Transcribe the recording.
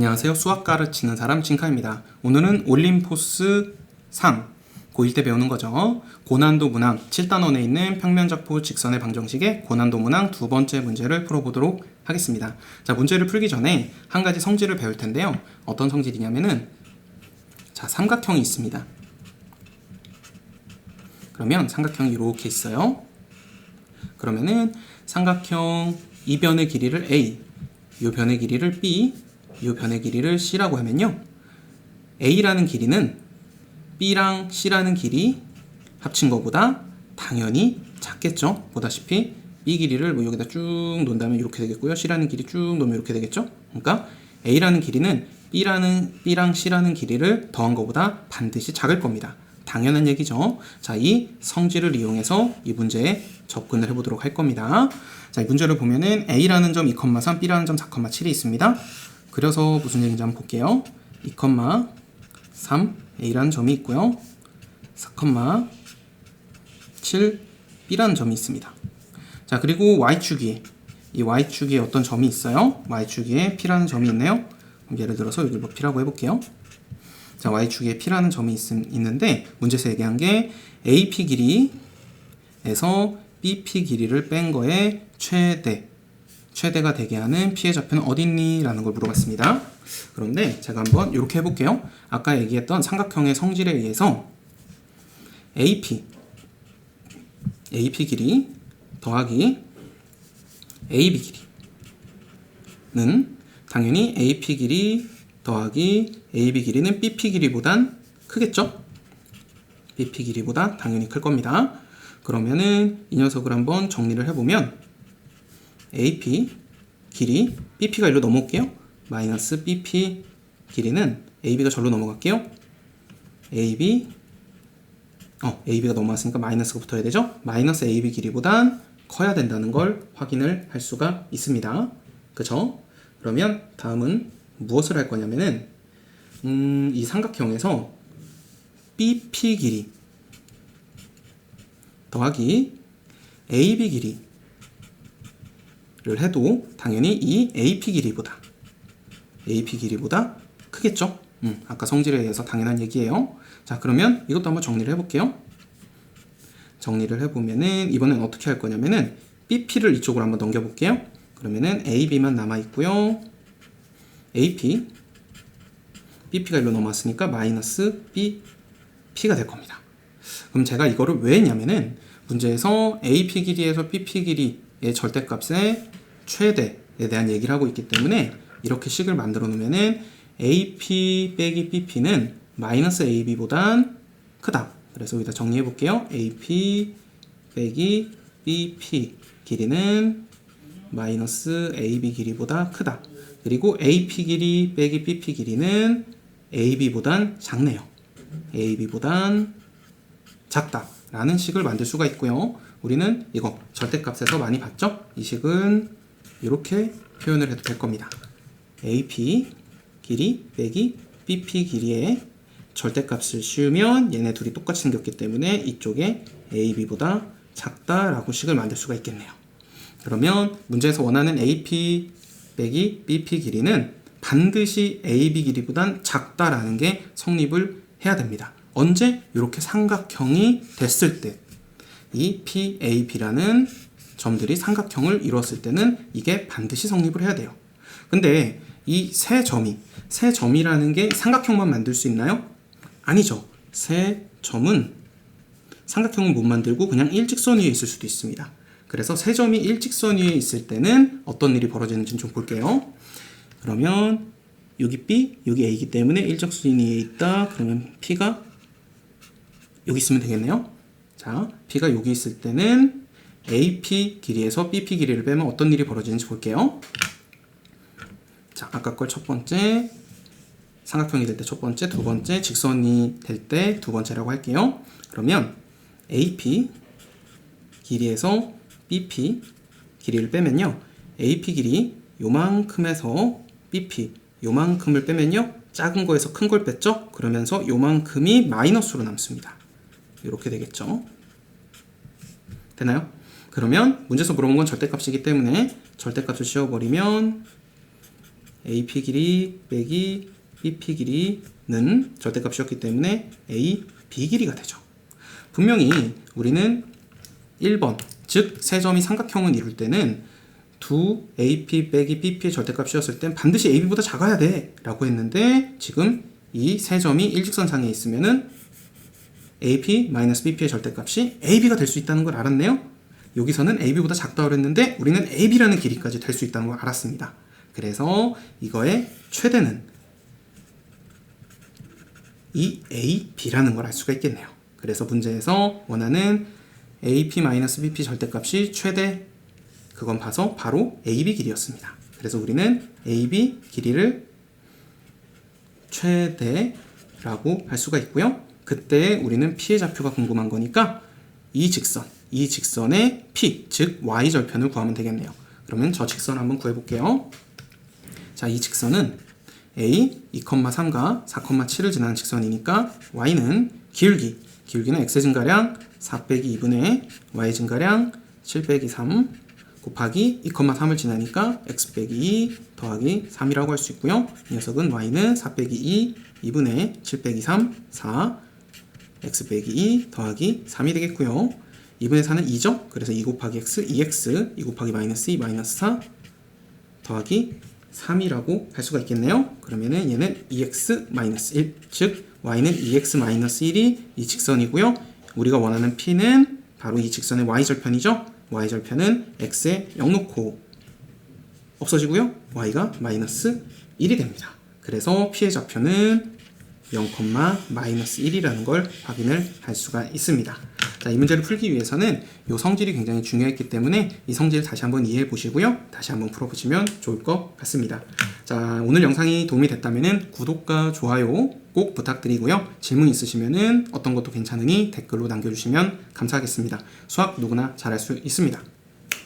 안녕하세요. 수학 가르치는 사람 진카입니다. 오늘은 올림포스 3 고1 때 배우는 거죠. 고난도 문항 7단원에 있는 평면적부 직선의 방정식의 고난도 문항 두 번째 문제를 풀어보도록 하겠습니다. 자, 문제를 풀기 전에 한 가지 성질을 배울 텐데요. 어떤 성질이냐면은 자, 삼각형이 있습니다. 그러면 삼각형이 이렇게 있어요. 그러면은 삼각형 이 변의 길이를 a, 이 변의 길이를 b, 이 변의 길이를 c라고 하면요. a라는 길이는 b랑 c라는 길이 합친 것보다 당연히 작겠죠. 보다시피 b 길이를 뭐 여기다 쭉 놓는다면 이렇게 되겠고요. c라는 길이 쭉 놓으면 이렇게 되겠죠. 그러니까 a라는 길이는 b라는 b랑 c라는 길이를 더한 것보다 반드시 작을 겁니다. 당연한 얘기죠. 자, 이 성질을 이용해서 이 문제에 접근을 해보도록 할 겁니다. 자, 이 문제를 보면은 a라는 점 2,3, b라는 점 4,7이 있습니다. 그래서 무슨 얘기인지 한번 볼게요. 2,3 a라는 점이 있고요. 4,7 b라는 점이 있습니다. 자, 그리고 y축이 이 y축에 어떤 점이 있어요? y축에 p라는 점이 있네요. 예를 들어서 여기를 뭐 p라고 해 볼게요. 자, y축에 p라는 점이 있, 있는데 문제에서 얘기한 게 AP 길이에서 BP 길이를 뺀 거에 최대 최대가 되게 하는 p의 좌표는 어딨니? 라는 걸 물어봤습니다. 그런데 제가 한번 이렇게 해볼게요. 아까 얘기했던 삼각형의 성질에 의해서 AP AP 길이 더하기 AB 길이는 당연히 AP 길이 더하기 AB 길이는 BP 길이보단 크겠죠? BP 길이보다 당연히 클 겁니다. 그러면은 이 녀석을 한번 정리를 해보면 AP 길이 BP가 일로 넘어올게요. 마이너스 BP 길이는 AB가 절로 넘어갈게요. AB 어 AB가 넘어왔으니까 마이너스가 붙어야 되죠. 마이너스 AB 길이보단 커야 된다는 걸 확인을 할 수가 있습니다. 그쵸? 그러면 다음은 무엇을 할 거냐면은 음, 이 삼각형에서 BP 길이 더하기 AB 길이 를 해도 당연히 이 AP 길이보다 AP 길이보다 크겠죠? 음, 아까 성질에 의해서 당연한 얘기예요. 자, 그러면 이것도 한번 정리를 해볼게요. 정리를 해보면은 이번엔 어떻게 할 거냐면은 BP를 이쪽으로 한번 넘겨볼게요. 그러면은 AB만 남아 있고요. AP BP가 일로 넘어왔으니까 마이너스 BP가 될 겁니다. 그럼 제가 이거를 왜 했냐면은 문제에서 AP 길이에서 BP 길이의 절대값의 최대에 대한 얘기를 하고 있기 때문에 이렇게 식을 만들어 놓으면은 AP 빼기 BP는 마이너스 AB보단 크다. 그래서 여기다 정리해 볼게요. AP 빼기 BP 길이는 마이너스 AB 길이보다 크다. 그리고 AP 길이 빼기 BP 길이는 AB보단 작네요. AB보단 작다. 라는 식을 만들 수가 있고요. 우리는 이거 절대값에서 많이 봤죠? 이 식은 이렇게 표현을 해도 될 겁니다. AP 길이 빼기 BP 길이의 절대값을 씌우면 얘네 둘이 똑같이 생겼기 때문에 이쪽에 AB보다 작다라고 식을 만들 수가 있겠네요. 그러면 문제에서 원하는 AP 빼기 BP 길이는 반드시 AB 길이보단 작다라는 게 성립을 해야 됩니다. 언제? 이렇게 삼각형이 됐을 때 이 PAB라는 점들이 삼각형을 이루었을 때는 이게 반드시 성립을 해야 돼요. 근데 이 세 점이 세 점이라는 게 삼각형만 만들 수 있나요? 아니죠. 세 점은 삼각형을 못 만들고 그냥 일직선 위에 있을 수도 있습니다. 그래서 세 점이 일직선 위에 있을 때는 어떤 일이 벌어지는지 좀 볼게요. 그러면 여기 B, 여기 A이기 때문에 일직선 위에 있다. 그러면 P가 여기 있으면 되겠네요. 자, P가 여기 있을 때는 AP 길이에서 BP 길이를 빼면 어떤 일이 벌어지는지 볼게요. 자, 아까 걸 첫 번째 삼각형이 될 때 첫 번째, 두 번째, 직선이 될 때 두 번째라고 할게요. 그러면 AP 길이에서 BP 길이를 빼면요. AP 길이 요만큼에서 BP 요만큼을 빼면요. 작은 거에서 큰 걸 뺐죠? 그러면서 요만큼이 마이너스로 남습니다. 이렇게 되겠죠? 되나요? 그러면 문제에서 물어본 건 절대값이기 때문에 절대값을 씌워버리면 AP 길이 빼기 BP 길이는 절대값이었기 때문에 A, B 길이가 되죠. 분명히 우리는 1번, 즉 세 점이 삼각형을 이룰 때는 두 AP 빼기 BP의 절대값이었을 땐 반드시 AB보다 작아야 돼 라고 했는데 지금 이 세 점이 일직선상에 있으면은 AP-BP의 절대값이 AB가 될 수 있다는 걸 알았네요. 여기서는 AB보다 작다고 그랬는데 우리는 AB라는 길이까지 될 수 있다는 걸 알았습니다. 그래서 이거의 최대는 이 AB라는 걸 알 수가 있겠네요. 그래서 문제에서 원하는 AP-BP 절대값이 최대 그건 봐서 바로 AB 길이였습니다. 그래서 우리는 AB 길이를 최대라고 할 수가 있고요. 그때 우리는 좌표가 궁금한 거니까 이 직선, 이 직선의 P, 즉 Y 절편을 구하면 되겠네요. 그러면 저 직선 한번 구해볼게요. 자, 이 직선은 A 2,3과 4,7을 지나는 직선이니까 Y는 기울기, 기울기는 X의 증가량 4 빼기 2분의 Y 증가량 7 빼기 3 곱하기 2,3을 지나니까 x 빼기 2 더하기 3이라고 할 수 있고요. 이 녀석은 y는 4 빼기 2 2분의 7 빼기 3 4 x 빼기 2 더하기 3이 되겠고요. 2분의 4는 2죠. 그래서 2 곱하기 x 2x 2 곱하기 마이너스 2 마이너스 4 더하기 3이라고 할 수가 있겠네요. 그러면은 얘는 2x 마이너스 1, 즉 y는 2x 마이너스 1이 이 직선이고요. 우리가 원하는 p는 바로 이 직선의 y 절편이죠. y 절편은 x에 0 놓고 없어지고요. y가 마이너스 1이 됩니다. 그래서 p의 좌표는 0, 마이너스 1이라는 걸 확인을 할 수가 있습니다. 자, 이 문제를 풀기 위해서는 이 성질이 굉장히 중요했기 때문에 이 성질을 다시 한번 이해해 보시고요. 다시 한번 풀어보시면 좋을 것 같습니다. 자, 오늘 영상이 도움이 됐다면 구독과 좋아요 꼭 부탁드리고요. 질문 있으시면 어떤 것도 괜찮으니 댓글로 남겨주시면 감사하겠습니다. 수학 누구나 잘할 수 있습니다.